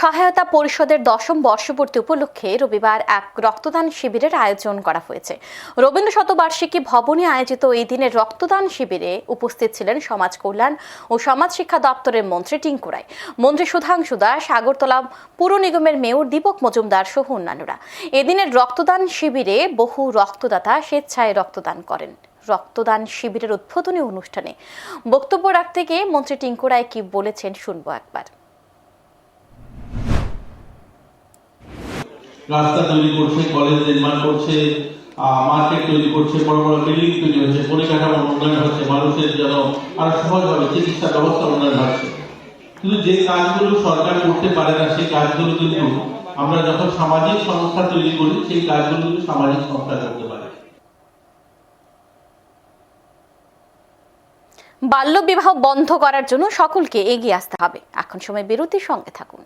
সহায়তা পরিষদের দশম বর্ষপূর্তি উপলক্ষে রবিবার এক রক্তদান শিবিরের আয়োজন করা হয়েছে। রবীন্দ্র শতবার্ষিকী ভবনে আয়োজিত এই দিনের রক্তদান শিবিরে উপস্থিত ছিলেন সমাজ কল্যাণ ও সমাজ শিক্ষা দপ্তরের মন্ত্রী টিঙ্কু রায়, মন্ত্রী সুধাংশু দাস, আগরতলা পুর নিগমের মেয়র দীপক মজুমদার সহ অন্যান্যরা। এদিনের রক্তদান শিবিরে বহু রক্তদাতা স্বেচ্ছায় রক্তদান করেন। রক্তদান শিবিরের উদ্বোধনী অনুষ্ঠানে বক্তব্য রাখতে গিয়ে মন্ত্রী টিঙ্কু রায় কি বলেছেন শুনব একবার। রাস্তা তৈরি করছে কলেজ নির্মাণ করছে মার্কেট তৈরি করছে, বড় বড় বিল্ডিং তৈরি হচ্ছে পরিকাঠামোর উন্নয়ন হচ্ছে, মানুষের আরও সহজভাবে চিকিৎসা ব্যবস্থা উন্নয়ন হচ্ছে কিন্তু যে কাজগুলো সরকার করতে পারে না, সেই কাজগুলো কিন্তু আমরা যখন সামাজিক সংস্থা তৈরি করি, সেই কাজগুলো কিন্তু সামাজিক সংস্থা করতে পারে। বাল্যবিবাহ বন্ধ করার জন্য সকলকে এগিয়ে আসতে হবে। এখন সময় বিরতির সঙ্গে থাকুন।